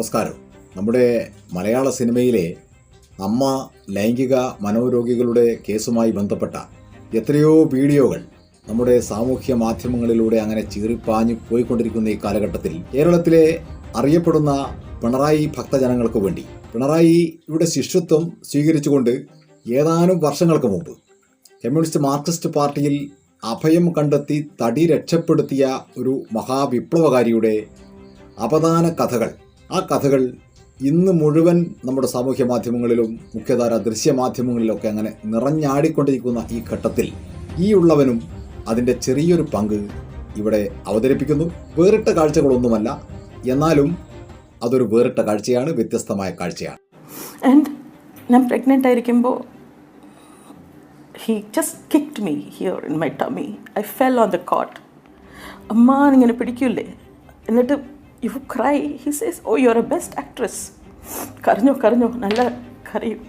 നമസ്കാരം. നമ്മുടെ മലയാള സിനിമയിലെ അമ്മ ലൈംഗിക മനോരോഗികളുടെ കേസുമായി ബന്ധപ്പെട്ട എത്രയോ വീഡിയോകൾ നമ്മുടെ സാമൂഹ്യ മാധ്യമങ്ങളിലൂടെ അങ്ങനെ ചീറിപ്പാഞ്ഞു പോയിക്കൊണ്ടിരിക്കുന്ന ഈ കാലഘട്ടത്തിൽ കേരളത്തിലെ അറിയപ്പെടുന്ന പിണറായി ഭക്തജനങ്ങൾക്ക് വേണ്ടി പിണറായിയുടെ ശിഷ്യത്വം സ്വീകരിച്ചുകൊണ്ട് ഏതാനും വർഷങ്ങൾക്ക് മുമ്പ് കമ്മ്യൂണിസ്റ്റ് മാർക്സിസ്റ്റ് പാർട്ടിയിൽ അഭയം കണ്ടെത്തി തടി രക്ഷപ്പെടുത്തിയ ഒരു മഹാവിപ്ലവകാരിയുടെ അപദാന കഥകൾ ആ കഥകൾ ഇന്ന് മുഴുവൻ നമ്മുടെ സാമൂഹ്യ മാധ്യമങ്ങളിലും മുഖ്യധാര ദൃശ്യമാധ്യമങ്ങളിലൊക്കെ അങ്ങനെ നിറഞ്ഞാടിക്കൊണ്ടിരിക്കുന്ന ഈ ഘട്ടത്തിൽ ഈ ഉള്ളവനും അതിന്റെ ചെറിയൊരു പങ്ക് ഇവിടെ അവതരിപ്പിക്കുന്നു. വേറിട്ട കാഴ്ചകളൊന്നുമല്ല എന്നാലും അതൊരു വേറിട്ട കാഴ്ചയാണ് വ്യത്യസ്തമായ കാഴ്ചയാണ്. ആൻഡ് ഞാൻ പ്രഗ്നന്റ് ആയിരിക്കുമ്പോൾ he just kicked me here in my tummy I fell on the cot അമ്മ ഇങ്ങനെ പിടിക്കൂലേ എന്നിട്ട് you cry he says oh you are a best actress കരഞ്ഞോ കരഞ്ഞോ നല്ല കരയും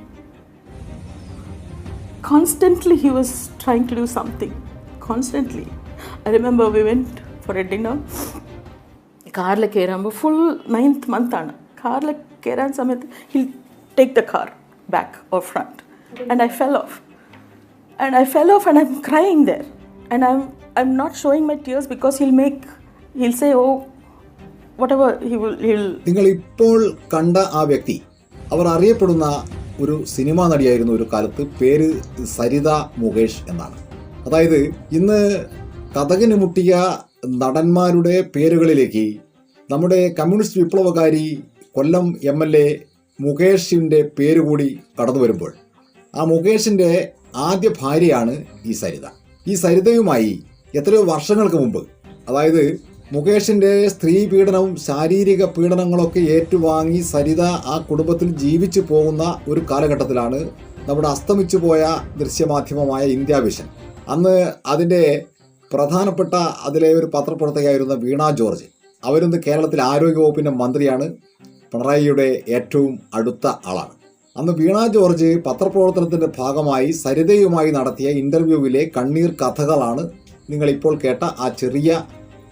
constantly he was trying to do something constantly i remember we went for a dinner കാറിൽ കയറുമ്പോൾ full ninth മന്താണ് കാറിൽ കയറാൻ സമയത്ത് he'll take the car back or front and I fell off and I fell off and I am crying there and I I am not showing my tears because he'll make he'll say oh നിങ്ങൾ ഇപ്പോൾ കണ്ട ആ വ്യക്തി അവർ അറിയപ്പെടുന്ന ഒരു cinema നടിയായിരുന്നു ഒരു കാലത്ത് പേര് സരിത മുകേഷ് എന്നാണ്. അതായത് ഇന്ന് കഥകിന് മുട്ടിയ നടന്മാരുടെ പേരുകളിലേക്ക് നമ്മുടെ കമ്മ്യൂണിസ്റ്റ് വിപ്ലവകാരി കൊല്ലം എം എൽ എ മുകേഷിന്റെ പേര് കൂടി കടന്നു വരുമ്പോൾ ആ മുകേഷിന്റെ ആദ്യ ഭാര്യയാണ് ഈ സരിത. ഈ സരിതയുമായി എത്രയോ വർഷങ്ങൾക്ക് മുമ്പ് അതായത് മുകേഷിന്റെ സ്ത്രീ പീഡനവും ശാരീരിക പീഡനങ്ങളൊക്കെ ഏറ്റുവാങ്ങി സരിത ആ കുടുംബത്തിൽ ജീവിച്ചു പോകുന്ന ഒരു കാലഘട്ടത്തിലാണ് നമ്മുടെ അസ്തമിച്ചു പോയ ദൃശ്യമാധ്യമമായ ഇന്ത്യ വിഷൻ. അന്ന് അതിന്റെ പ്രധാനപ്പെട്ട അതിലെ ഒരു പത്രപ്രവർത്തകയായിരുന്ന വീണ ജോർജ്. അവരിന്ന് കേരളത്തിൽ ആരോഗ്യവകുപ്പിന്റെ മന്ത്രിയാണ്. പിണറായിയുടെ ഏറ്റവും അടുത്ത ആളാണ്. അന്ന് വീണ ജോർജ് പത്രപ്രവർത്തനത്തിന്റെ ഭാഗമായി സരിതയുമായി നടത്തിയ ഇന്റർവ്യൂവിലെ കണ്ണീർ കഥകളാണ് നിങ്ങളിപ്പോൾ കേട്ട ആ ചെറിയ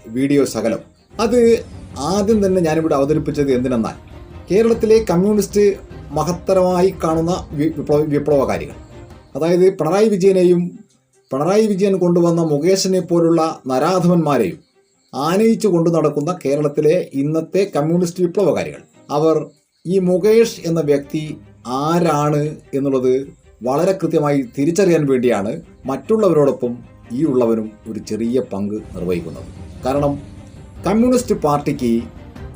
വീഡിയോ ശകലം അത് ആദ്യം തന്നെ ഞാനിവിടെ അവതരിപ്പിച്ചത് എന്തിനെന്നാൽ കേരളത്തിലെ കമ്മ്യൂണിസ്റ്റ് മഹത്തരമായി കാണുന്ന വിപ്ലവ വിപ്ലവകാരികൾ അതായത് പിണറായി വിജയനെയും പിണറായി വിജയൻ കൊണ്ടുവന്ന മുകേഷിനെ പോലുള്ള നരാധവന്മാരെയും ആനയിച്ചു കൊണ്ടു നടക്കുന്ന കേരളത്തിലെ ഇന്നത്തെ കമ്മ്യൂണിസ്റ്റ് വിപ്ലവകാരികൾ അവർ ഈ മുകേഷ് എന്ന വ്യക്തി ആരാണ് എന്നുള്ളത് വളരെ കൃത്യമായി തിരിച്ചറിയാൻ വേണ്ടിയാണ് മറ്റുള്ളവരോടൊപ്പം ഈ ഉള്ളവനും ഒരു ചെറിയ പങ്ക് നിർവഹിക്കുന്നത്. കാരണം കമ്മ്യൂണിസ്റ്റ് പാർട്ടിക്ക്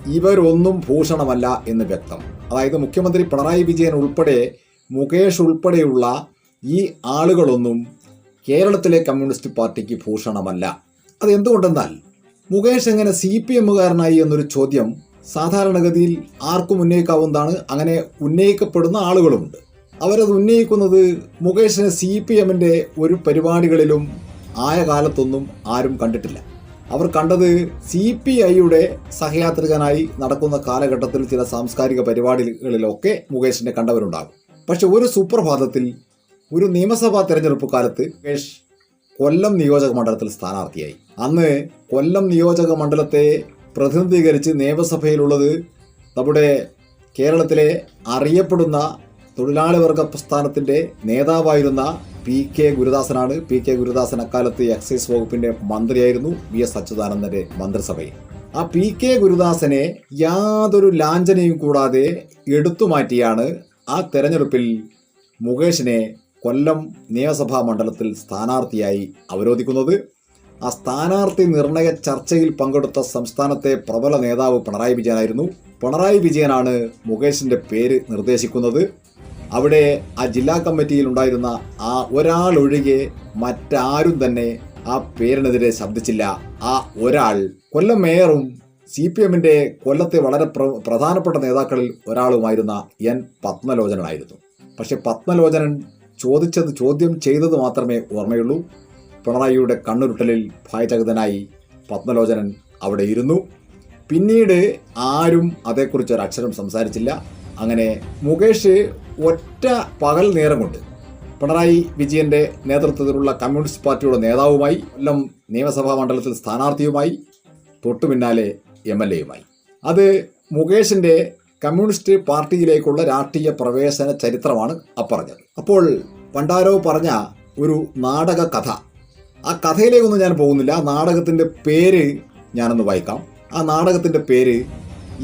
ഇവരൊന്നും ഭൂഷണമല്ല എന്ന് വ്യക്തം. അതായത് മുഖ്യമന്ത്രി പിണറായി വിജയൻ ഉൾപ്പെടെ മുകേഷ് ഉൾപ്പെടെയുള്ള ഈ ആളുകളൊന്നും കേരളത്തിലെ കമ്മ്യൂണിസ്റ്റ് പാർട്ടിക്ക് ഭൂഷണമല്ല. അത് എന്തുകൊണ്ടെന്നാൽ മുകേഷ് എങ്ങനെ സി പി എമ്മുകാരനായി എന്നൊരു ചോദ്യം സാധാരണഗതിയിൽ ആർക്കും ഉന്നയിക്കാവുന്നതാണ്. അങ്ങനെ ഉന്നയിക്കപ്പെടുന്ന ആളുകളുമുണ്ട്. അവരത് ഉന്നയിക്കുന്നത് മുകേഷിന് സി പി എമ്മിന്റെ ഒരു പരിപാടികളിലും ആയ കാലത്തൊന്നും ആരും കണ്ടിട്ടില്ല. അവർ കണ്ടത് സി പി ഐയുടെ സഹയാത്രികനായി നടക്കുന്ന കാലഘട്ടത്തിൽ ചില സാംസ്കാരിക പരിപാടികളിലൊക്കെ മുകേഷിനെ കണ്ടവരുണ്ടാകും. പക്ഷെ ഒരു സുപ്രഭാതത്തിൽ ഒരു നിയമസഭാ തെരഞ്ഞെടുപ്പ് കാലത്ത് മുകേഷ് കൊല്ലം നിയോജക മണ്ഡലത്തിൽ സ്ഥാനാർത്ഥിയായി. അന്ന് കൊല്ലം നിയോജക മണ്ഡലത്തെ പ്രതിനിധീകരിച്ച് നിയമസഭയിലുള്ളത് നമ്മുടെ കേരളത്തിലെ അറിയപ്പെടുന്ന തൊഴിലാളി വർഗ പ്രസ്ഥാനത്തിന്റെ നേതാവായിരുന്ന പി കെ ഗുരുദാസനാണ്. പി കെ ഗുരുദാസൻ അക്കാലത്ത് എക്സൈസ് വകുപ്പിന്റെ മന്ത്രിയായിരുന്നു വി എസ് അച്യുതാനന്ദന്റെ മന്ത്രിസഭയിൽ. ആ പി കെ ഗുരുദാസനെ യാതൊരു ലാഞ്ചനയും കൂടാതെ എടുത്തു മാറ്റിയാണ് ആ തെരഞ്ഞെടുപ്പിൽ മുകേഷിനെ കൊല്ലം നിയമസഭാ മണ്ഡലത്തിൽ സ്ഥാനാർത്ഥിയായി അവരോധിക്കുന്നത്. ആ സ്ഥാനാർത്ഥി നിർണയ ചർച്ചയിൽ പങ്കെടുത്ത സംസ്ഥാനത്തെ പ്രബല നേതാവ് പിണറായി വിജയനായിരുന്നു. പിണറായി വിജയനാണ് മുകേഷിന്റെ പേര് നിർദ്ദേശിക്കുന്നത്. അവിടെ ആ ജില്ലാ കമ്മിറ്റിയിൽ ഉണ്ടായിരുന്ന ആ ഒരാളൊഴികെ മറ്റാരും തന്നെ ആ പേരിനെതിരെ ശബ്ദിച്ചില്ല. ആ ഒരാൾ കൊല്ലം മേയറും സി പി എമ്മിന്റെ കൊല്ലത്തെ വളരെ പ്ര- പ്രധാനപ്പെട്ട നേതാക്കളിൽ ഒരാളുമായിരുന്ന എൻ പത്മലോചനായിരുന്നു പക്ഷെ പത്മലോചനൻ ചോദിച്ചത് ചോദ്യം ചെയ്തത് മാത്രമേ ഓർമ്മയുള്ളൂ. പിണറായിയുടെ കണ്ണുരുട്ടലിൽ ഭയചകിതനായി പത്മലോചനൻ അവിടെ ഇരുന്നു. പിന്നീട് ആരും അതേക്കുറിച്ച് അക്ഷരം സംസാരിച്ചില്ല. അങ്ങനെ മുകേഷ് ഒറ്റ പകൽ നേരം കൊണ്ട് പിണറായി വിജയന്റെ നേതൃത്വത്തിലുള്ള കമ്മ്യൂണിസ്റ്റ് പാർട്ടിയുടെ നേതാവുമായി കൊല്ലം നിയമസഭാ മണ്ഡലത്തിൽ സ്ഥാനാർത്ഥിയുമായി തൊട്ടു പിന്നാലെ എം എൽ എയുമായി. അത് മുകേഷിന്റെ കമ്മ്യൂണിസ്റ്റ് പാർട്ടിയിലേക്കുള്ള രാഷ്ട്രീയ പ്രവേശന ചരിത്രമാണ് അപ്പറഞ്ഞത്. അപ്പോൾ പണ്ടാരോ പറഞ്ഞ ഒരു നാടക കഥ. ആ കഥയിലേക്കൊന്നും ഞാൻ പോകുന്നില്ല. ആ നാടകത്തിന്റെ പേര് ഞാനൊന്ന് വായിക്കാം. ആ നാടകത്തിന്റെ പേര്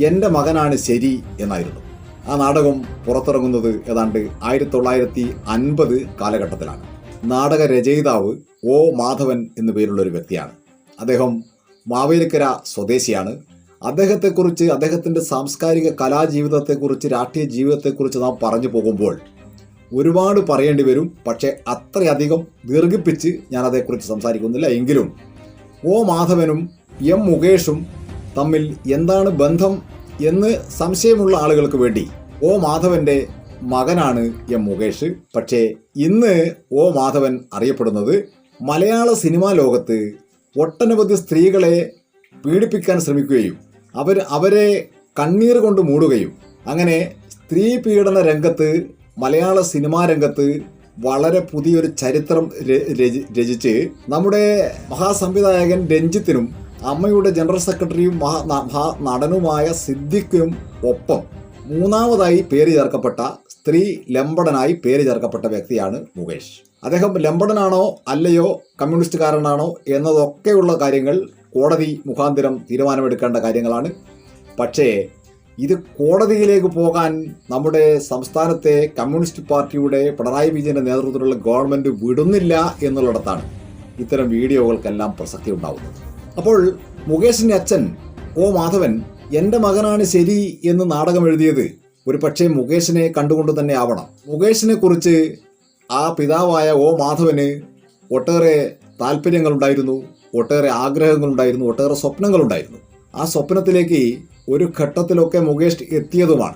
എന്റെ മകനാണ് ശരി എന്നായിരുന്നു. ആ നാടകം പുറത്തിറങ്ങുന്നത് ഏതാണ്ട് ആയിരത്തി തൊള്ളായിരത്തി അൻപത് കാലഘട്ടത്തിലാണ്. നാടക രചയിതാവ് ഒ മാധവൻ എന്നു പേരുള്ള ഒരു വ്യക്തിയാണ്. അദ്ദേഹം മാവേലിക്കര സ്വദേശിയാണ്. അദ്ദേഹത്തെക്കുറിച്ച് അദ്ദേഹത്തിന്റെ സാംസ്കാരിക കലാജീവിതത്തെക്കുറിച്ച് രാഷ്ട്രീയ ജീവിതത്തെക്കുറിച്ച് നാം പറഞ്ഞു പോകുമ്പോൾ ഒരുപാട് പറയേണ്ടി വരും. പക്ഷേ അത്രയധികം ദീർഘിപ്പിച്ച് ഞാൻ അതേക്കുറിച്ച് സംസാരിക്കുന്നില്ല. എങ്കിലും ഒ മാധവനും എം മുകേഷും തമ്മിൽ എന്താണ് ബന്ധം എന്ന് സംശയമുള്ള ആളുകൾക്ക് വേണ്ടി ഒ മാധവന്റെ മകനാണ് എം മുകേഷ്. പക്ഷേ ഇന്ന് ഓ മാധവൻ അറിയപ്പെടുന്നത് മലയാള സിനിമാ ലോകത്ത് ഒട്ടനവധി സ്ത്രീകളെ പീഡിപ്പിക്കാൻ ശ്രമിക്കുകയും അവർ അവരെ കണ്ണീർ കൊണ്ട് മൂടുകയും. അങ്ങനെ സ്ത്രീ പീഡന രംഗത്ത് മലയാള സിനിമാ രംഗത്ത് വളരെ പുതിയൊരു ചരിത്രം രചിച്ച് നമ്മുടെ മഹാസംവിധായകൻ രഞ്ജിത്തിനും അമ്മയുടെ ജനറൽ സെക്രട്ടറിയും മഹാ നടനുമായ സിദ്ദിഖിനും ഒപ്പം മൂന്നാമതായി പേര് ചേർക്കപ്പെട്ട സ്ത്രീ ലംബടനായി പേര് ചേർക്കപ്പെട്ട വ്യക്തിയാണ് മുകേഷ്. അദ്ദേഹം ലംബടനാണോ അല്ലയോ കമ്മ്യൂണിസ്റ്റുകാരനാണോ എന്നതൊക്കെയുള്ള കാര്യങ്ങൾ കോടതി മുഖാന്തരം തീരുമാനമെടുക്കേണ്ട കാര്യങ്ങളാണ്. പക്ഷേ ഇത് കോടതിയിലേക്ക് പോകാൻ നമ്മുടെ സംസ്ഥാനത്തെ കമ്മ്യൂണിസ്റ്റ് പാർട്ടിയുടെ പിണറായി വിജയന്റെ നേതൃത്വത്തിലുള്ള ഗവൺമെന്റ് വിടുന്നില്ല എന്നുള്ളിടത്താണ് ഇത്തരം വീഡിയോകൾക്കെല്ലാം പ്രസക്തി ഉണ്ടാകുന്നത് അപ്പോൾ മുകേഷിന്റെ അച്ഛൻ ഒ മാധവൻ എന്റെ മകനാണ് ശരി എന്ന് നാടകം എഴുതിയത്. ഒരു പക്ഷേ മുകേഷിനെ കണ്ടുകൊണ്ട് തന്നെ ആവണം. മുകേഷിനെ കുറിച്ച് ആ പിതാവായ ഒ മാധവന് ഒട്ടേറെ താല്പര്യങ്ങളുണ്ടായിരുന്നു. ഒട്ടേറെ ആഗ്രഹങ്ങളുണ്ടായിരുന്നു. ഒട്ടേറെ സ്വപ്നങ്ങളുണ്ടായിരുന്നു. ആ സ്വപ്നത്തിലേക്ക് ഒരു ഘട്ടത്തിലൊക്കെ മുകേഷ് എത്തിയതുമാണ്.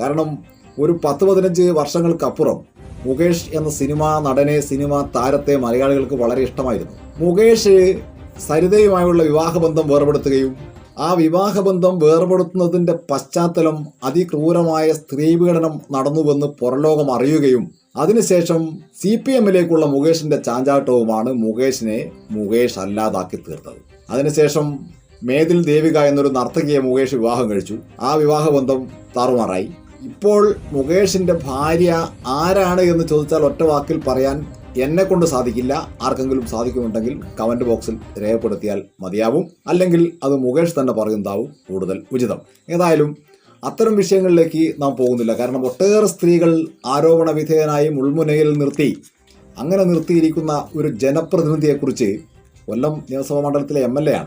കാരണം ഒരു പത്ത് പതിനഞ്ച് വർഷങ്ങൾക്കപ്പുറം മുകേഷ് എന്ന സിനിമാ നടനെ സിനിമാ താരത്തെ മലയാളികൾക്ക് വളരെ ഇഷ്ടമായിരുന്നു. മുകേഷ് സരിതയുമായുള്ള വിവാഹബന്ധം വേർപെടുത്തുകയും ആ വിവാഹബന്ധം വേർപെടുത്തുന്നതിന്റെ പശ്ചാത്തലം അതിക്രൂരമായ സ്ത്രീപീഡനം നടന്നുവെന്ന് പുറലോകം അറിയുകയും അതിനുശേഷം സി പി എമ്മിലേക്കുള്ള മുകേഷിന്റെ ചാഞ്ചാട്ടവുമാണ് മുകേഷിനെ മുകേഷ് അല്ലാതാക്കി തീർത്തത്. അതിനുശേഷം മേതിൽ ദേവിക എന്നൊരു നർത്തകിയെ മുകേഷ് വിവാഹം കഴിച്ചു. ആ വിവാഹബന്ധം താറുമാറായി. ഇപ്പോൾ മുകേഷിന്റെ ഭാര്യ ആരാണ് എന്ന് ചോദിച്ചാൽ ഒറ്റ വാക്കിൽ പറയാൻ എന്നെ കൊണ്ട് സാധിക്കില്ല ആർക്കെങ്കിലും സാധിക്കുമുണ്ടെങ്കിൽ കമന്റ് ബോക്സിൽ രേഖപ്പെടുത്തിയാൽ മതിയാവും. അല്ലെങ്കിൽ അത് മുകേഷ് തന്നെ പറയുന്നതാവും കൂടുതൽ ഉചിതം. ഏതായാലും അത്തരം വിഷയങ്ങളിലേക്ക് നാം പോകുന്നില്ല. കാരണം ഒട്ടേറെ സ്ത്രീകൾ ആരോപണ വിധേയനായി മുൾമുനയിൽ നിർത്തി അങ്ങനെ നിർത്തിയിരിക്കുന്ന ഒരു ജനപ്രതിനിധിയെക്കുറിച്ച് കൊല്ലം നിയമസഭാ മണ്ഡലത്തിലെ എം എൽ എ ആണ്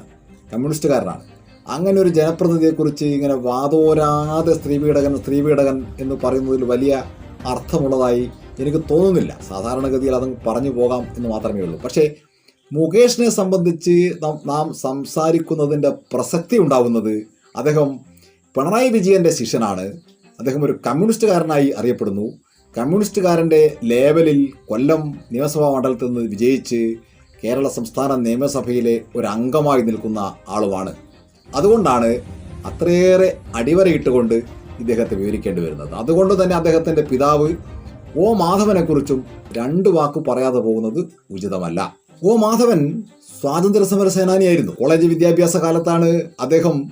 കമ്മ്യൂണിസ്റ്റുകാരനാണ്. അങ്ങനെ ഒരു ജനപ്രതിനിധിയെക്കുറിച്ച് ഇങ്ങനെ വാതോരാതെ സ്ത്രീപീഡകൻ സ്ത്രീപീഡകൻ എന്ന് പറയുന്നതിൽ വലിയ അർത്ഥമുള്ളതായി എനിക്ക് തോന്നുന്നില്ല. സാധാരണഗതിയിൽ അത് പറഞ്ഞു പോകാം എന്ന് മാത്രമേ ഉള്ളൂ. പക്ഷേ മുകേഷിനെ സംബന്ധിച്ച് നാം- സംസാരിക്കുന്നതിന്റെ പ്രസക്തി ഉണ്ടാവുന്നത് അദ്ദേഹം പിണറായി വിജയന്റെ ശിഷ്യനാണ്. അദ്ദേഹം ഒരു കമ്മ്യൂണിസ്റ്റുകാരനായി അറിയപ്പെടുന്നു. കമ്മ്യൂണിസ്റ്റുകാരന്റെ ലേവലിൽ കൊല്ലം നിയമസഭാ മണ്ഡലത്തിൽ നിന്ന് വിജയിച്ച് കേരള സംസ്ഥാന നിയമസഭയിലെ ഒരു അംഗമായി നിൽക്കുന്ന ആളുമാണ്. അതുകൊണ്ടാണ് അത്രയേറെ അടിവരയിട്ടുകൊണ്ട് ഇദ്ദേഹത്തെ വിവരിക്കേണ്ടി വരുന്നത്. അതുകൊണ്ട് തന്നെ അദ്ദേഹത്തിന്റെ പിതാവ് ഒ മാധവനെക്കുറിച്ചും രണ്ട് വാക്ക് പറയാതെ പോകുന്നത് ഉചിതമല്ല. ഒ മാധവൻ സ്വാതന്ത്ര്യ സമര സേനാനിയായിരുന്നു. കോളേജ് വിദ്യാഭ്യാസ കാലത്താണ് അദ്ദേഹം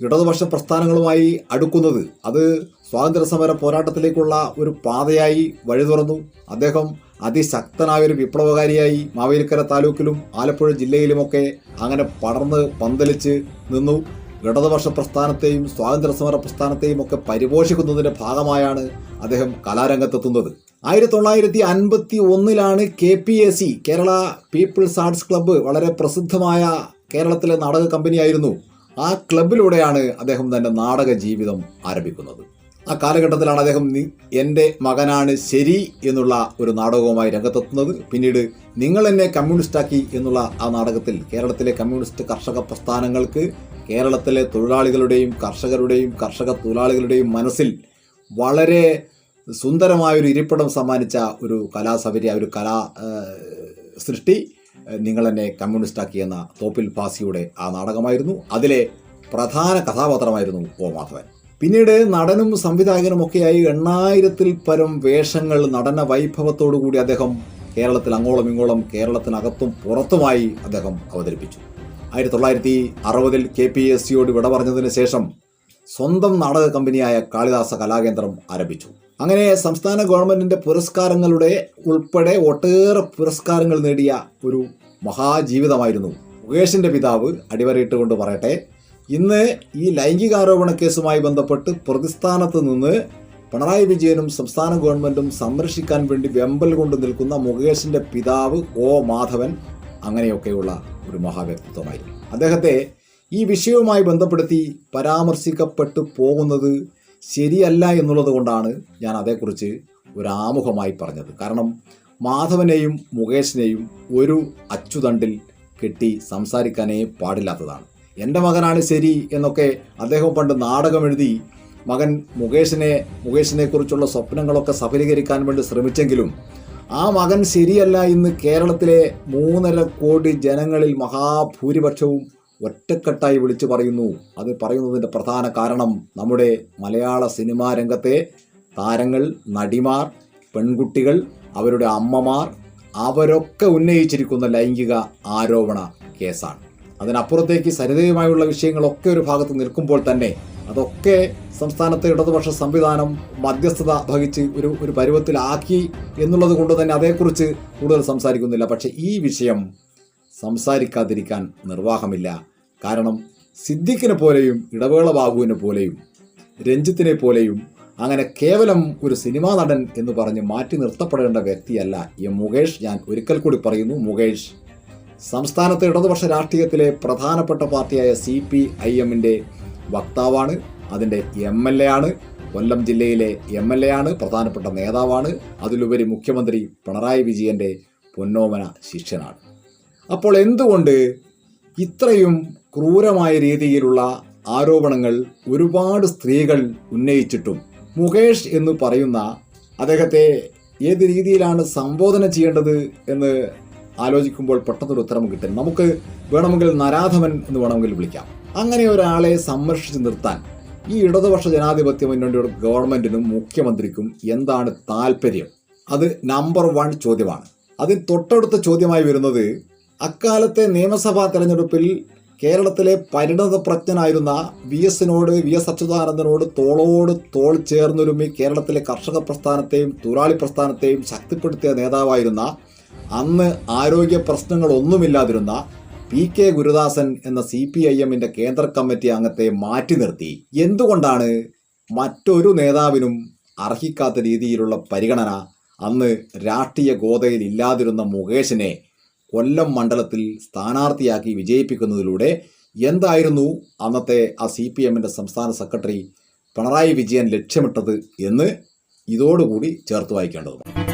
ഇടതുപക്ഷ പ്രസ്ഥാനങ്ങളുമായി അടുക്കുന്നത്. അത് സ്വാതന്ത്ര്യ സമര പോരാട്ടത്തിലേക്കുള്ള ഒരു പാതയായി വഴി തുറന്നു അദ്ദേഹം അതിശക്തനായ ഒരു വിപ്ലവകാരിയായി മാവേലിക്കര താലൂക്കിലും ആലപ്പുഴ ജില്ലയിലുമൊക്കെ അങ്ങനെ പടർന്ന് പന്തലിച്ച് നിന്നു. ഇടതുപക്ഷ പ്രസ്ഥാനത്തെയും സ്വാതന്ത്ര്യ സമര പ്രസ്ഥാനത്തെയും ഒക്കെ പരിപോഷിക്കുന്നതിന്റെ ഭാഗമായാണ് അദ്ദേഹം കലാരംഗത്തെത്തുന്നത്. ആയിരത്തി തൊള്ളായിരത്തി അൻപത്തി ഒന്നിലാണ് K P A C Kerala People's Arts Club വളരെ പ്രസിദ്ധമായ കേരളത്തിലെ നാടക കമ്പനിയായിരുന്നു. ആ ക്ലബിലൂടെയാണ് അദ്ദേഹം തന്റെ നാടക ജീവിതം ആരംഭിക്കുന്നത്. ആ കാലഘട്ടത്തിലാണ് അദ്ദേഹം എന്റെ മകനാണ് ശരി എന്നുള്ള ഒരു നാടകവുമായി രംഗത്തെത്തുന്നത്. പിന്നീട് നിങ്ങൾ എന്നെ കമ്മ്യൂണിസ്റ്റാക്കി എന്നുള്ള ആ നാടകത്തിൽ കേരളത്തിലെ കമ്മ്യൂണിസ്റ്റ് കർഷക പ്രസ്ഥാനങ്ങൾക്ക് കേരളത്തിലെ തൊഴിലാളികളുടെയും കർഷകരുടെയും കർഷക തൊഴിലാളികളുടെയും മനസ്സിൽ വളരെ സുന്ദരമായൊരു ഇരിപ്പിടം സമ്മാനിച്ച ഒരു കലാസൗകര്യ ഒരു കലാ സൃഷ്ടി നിങ്ങളെന്നെ കമ്മ്യൂണിസ്റ്റാക്കി എന്ന തോപ്പിൽ ഫാസിയുടെ ആ നാടകമായിരുന്നു. അതിലെ പ്രധാന കഥാപാത്രമായിരുന്നു ഒ മാധവൻ. പിന്നീട് നടനും സംവിധായകനും ഒക്കെയായി എണ്ണായിരത്തിൽ പരം വേഷങ്ങൾ നടന വൈഭവത്തോടു കൂടി അദ്ദേഹം കേരളത്തിൽ അങ്ങോളം ഇങ്ങോളം കേരളത്തിനകത്തും പുറത്തുമായി അദ്ദേഹം അവതരിപ്പിച്ചു. ആയിരത്തി തൊള്ളായിരത്തി അറുപതിൽ കെ പി എസ് സിയോട് വിട പറഞ്ഞതിന് ശേഷം സ്വന്തം നാടക കമ്പനിയായ കാളിദാസ കലാകേന്ദ്രം ആരംഭിച്ചു. അങ്ങനെ സംസ്ഥാന ഗവൺമെന്റിന്റെ പുരസ്കാരങ്ങളുടെ ഉൾപ്പെടെ ഒട്ടേറെ പുരസ്കാരങ്ങൾ നേടിയ ഒരു മഹാജീവിതമായിരുന്നു മുകേഷിന്റെ പിതാവ് അടിവരയിട്ട് കൊണ്ട് പറയട്ടെ. ഇന്ന് ഈ ലൈംഗികാരോപണ കേസുമായി ബന്ധപ്പെട്ട് പ്രതിസ്ഥാനത്ത് നിന്ന് പിണറായി വിജയനും സംസ്ഥാന ഗവൺമെന്റും സംരക്ഷിക്കാൻ വേണ്ടി വെമ്പൽ കൊണ്ട് നിൽക്കുന്ന മുകേഷിന്റെ പിതാവ് ഒ മാധവൻ അങ്ങനെയൊക്കെയുള്ള ഒരു മഹാവ്യക്തിത്വമായിരുന്നു അദ്ദേഹത്തെ ഈ വിഷയവുമായി ബന്ധപ്പെടുത്തി പരാമർശിക്കപ്പെട്ടു പോകുന്നത് ശരിയല്ല എന്നുള്ളത് കൊണ്ടാണ് ഞാൻ അതേക്കുറിച്ച് ഒരു ആമുഖമായി പറഞ്ഞത്. കാരണം മാധവനെയും മുകേഷിനെയും ഒരു അച്ചുതണ്ടിൽ കെട്ടി സംസാരിക്കാനേ പാടില്ലാത്തതാണ്. എന്റെ മകനാണ് ശരി എന്നൊക്കെ അദ്ദേഹം പണ്ട് നാടകം എഴുതി മകൻ മുകേഷിനെ മുകേഷിനെ കുറിച്ചുള്ള സ്വപ്നങ്ങളൊക്കെ സഫലീകരിക്കാൻ വേണ്ടി ശ്രമിച്ചെങ്കിലും ആ മകൻ ശരിയല്ല ഇന്ന് കേരളത്തിലെ മൂന്നര കോടി ജനങ്ങളിൽ മഹാഭൂരിപക്ഷവും ഒറ്റക്കെട്ടായി വിളിച്ചു പറയുന്നു. അത് പറയുന്നതിന്റെ പ്രധാന കാരണം നമ്മുടെ മലയാള സിനിമാ രംഗത്തെ താരങ്ങൾ നടിമാർ പെൺകുട്ടികൾ അവരുടെ അമ്മമാർ അവരൊക്കെ ഉന്നയിച്ചിരിക്കുന്ന ലൈംഗിക ആരോപണ കേസാണ്. അതിനപ്പുറത്തേക്ക് സരിതയുമായുള്ള വിഷയങ്ങളൊക്കെ ഒരു ഭാഗത്ത് നിൽക്കുമ്പോൾ തന്നെ അതൊക്കെ സംസ്ഥാനത്തെ ഇടതുപക്ഷ സംവിധാനം മധ്യസ്ഥത വഹിച്ച് ഒരു ഒരു പരുവത്തിലാക്കി എന്നുള്ളത് കൊണ്ട് തന്നെ അതേക്കുറിച്ച് കൂടുതൽ സംസാരിക്കുന്നില്ല. പക്ഷേ ഈ വിഷയം സംസാരിക്കാതിരിക്കാൻ നിർവാഹമില്ല. കാരണം സിദ്ദിഖിനെ പോലെയും ഇടവേള ബാബുവിനെ പോലെയും രഞ്ജിത്തിനെ പോലെയും അങ്ങനെ കേവലം ഒരു സിനിമാ നടൻ എന്ന് പറഞ്ഞ് മാറ്റി നിർത്തപ്പെടേണ്ട വ്യക്തിയല്ല ഈ മുകേഷ്. ഞാൻ ഒരിക്കൽ കൂടി പറയുന്നു മുകേഷ് സംസ്ഥാനത്തെ ഇടതുപക്ഷ രാഷ്ട്രീയത്തിലെ പ്രധാനപ്പെട്ട പാർട്ടിയായ സി പി ഐ എമ്മിന്റെ വക്താവാണ് അതിന്റെ എം എൽ എ ആണ് കൊല്ലം ജില്ലയിലെ എം എൽ എ ആണ് പ്രധാനപ്പെട്ട നേതാവാണ് അതിലുപരി മുഖ്യമന്ത്രി പിണറായി വിജയന്റെ പൊന്നോമന ശിഷ്യനാണ്. അപ്പോൾ എന്തുകൊണ്ട് ഇത്രയും ക്രൂരമായ രീതിയിലുള്ള ആരോപണങ്ങൾ ഒരുപാട് സ്ത്രീകൾ ഉന്നയിച്ചിട്ടും മുകേഷ് എന്ന് പറയുന്ന അദ്ദേഹത്തെ ഏത് രീതിയിലാണ് സംബോധന ചെയ്യേണ്ടത് എന്ന് ആലോചിക്കുമ്പോൾ പെട്ടെന്നൊരു ഉത്തരം കിട്ടും. നമുക്ക് വേണമെങ്കിൽ നരാധമൻ എന്ന് വേണമെങ്കിൽ വിളിക്കാം. അങ്ങനെ ഒരാളെ സംരക്ഷിച്ച് നിർത്താൻ ഈ ഇടതുപക്ഷ ജനാധിപത്യ മുന്നണിയുടെ ഗവൺമെന്റിനും മുഖ്യമന്ത്രിക്കും എന്താണ് താല്പര്യം? അത് നമ്പർ വൺ ചോദ്യമാണ്. അതിൽ തൊട്ടടുത്ത ചോദ്യമായി വരുന്നത് അക്കാലത്തെ നിയമസഭാ തെരഞ്ഞെടുപ്പിൽ കേരളത്തിലെ പരിണത പ്രജ്ഞനായിരുന്ന വി എസിനോട് വി എസ് അച്യുതാനന്ദനോട് തോളോട് തോൾ ചേർന്നൊരുമി കേരളത്തിലെ കർഷക പ്രസ്ഥാനത്തെയും തൊഴിലാളി പ്രസ്ഥാനത്തെയും ശക്തിപ്പെടുത്തിയ നേതാവായിരുന്ന അന്ന് ആരോഗ്യ പ്രശ്നങ്ങളൊന്നുമില്ലാതിരുന്ന പി കെ ഗുരുദാസൻ എന്ന സി പി ഐ എമ്മിന്റെ കേന്ദ്ര കമ്മിറ്റി അംഗത്തെ മാറ്റി നിർത്തി. എന്തുകൊണ്ടാണ് മറ്റൊരു നേതാവിനും അർഹിക്കാത്ത രീതിയിലുള്ള പരിഗണന അന്ന് രാഷ്ട്രീയ ഗോതയിൽ ഇല്ലാതിരുന്ന മുകേഷിനെ കൊല്ലം മണ്ഡലത്തിൽ സ്ഥാനാർത്ഥിയാക്കി വിജയിപ്പിക്കുന്നതിലൂടെ എന്തായിരുന്നു അന്നത്തെ ആ സി പി എമ്മിന്റെ സംസ്ഥാന സെക്രട്ടറി പിണറായി വിജയൻ ലക്ഷ്യമിട്ടത് എന്ന് ഇതോടുകൂടി ചേർത്ത് വായിക്കേണ്ടതുണ്ട്.